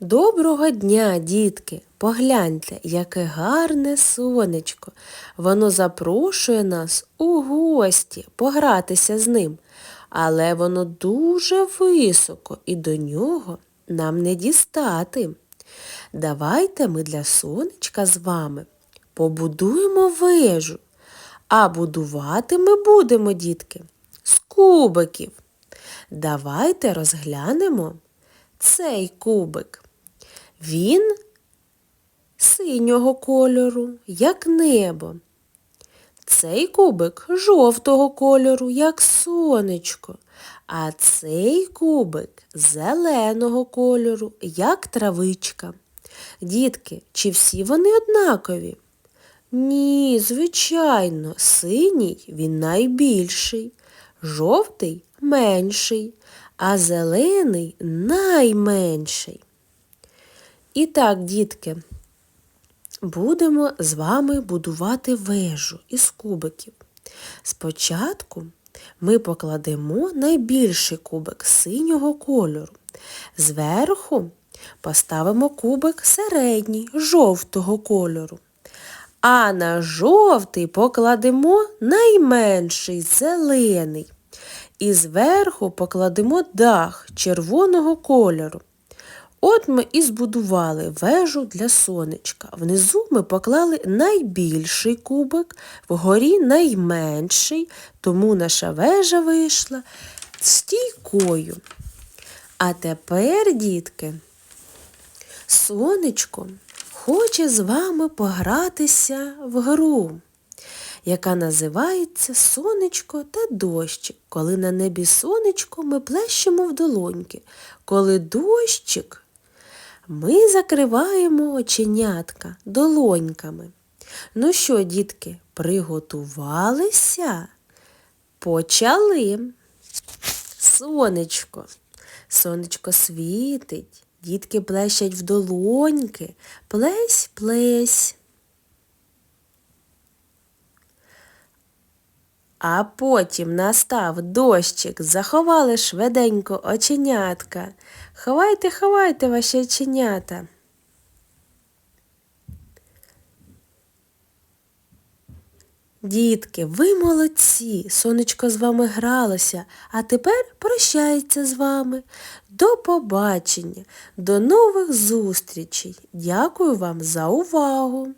Доброго дня, дітки! Погляньте, яке гарне сонечко. Воно запрошує нас у гості погратися з ним. Але воно дуже високо і до нього нам не дістати. Давайте ми для сонечка з вами побудуємо вежу. А будувати ми будемо, дітки, з кубиків. Давайте розглянемо цей кубик. Він синього кольору, як небо. Цей кубик жовтого кольору, як сонечко, а цей кубик зеленого кольору, як травичка. Дітки, чи всі вони однакові? Ні, звичайно, синій він найбільший, жовтий менший, а зелений найменший. І так, дітки, будемо з вами будувати вежу із кубиків. Спочатку ми покладемо найбільший кубик синього кольору. Зверху поставимо кубик середній жовтого кольору. А на жовтий покладемо найменший зелений. І зверху покладемо дах червоного кольору. От ми і збудували вежу для сонечка. Внизу ми поклали найбільший кубик, вгорі найменший, тому наша вежа вийшла стійкою. А тепер, дітки, сонечко хоче з вами погратися в гру, яка називається Сонечко та дощик. Коли на небі сонечко, ми плещемо в долоньки. Коли дощик, ми закриваємо оченятка долоньками. Ну що, дітки, приготувалися? Почали. Сонечко. Сонечко світить, дітки плещать в долоньки. Плесь, плесь. А потім настав дощик, заховали швиденько оченятка. Ховайте, ховайте ваші оченята. Дітки, ви молодці, сонечко з вами гралося, а тепер прощається з вами. До побачення, до нових зустрічей. Дякую вам за увагу!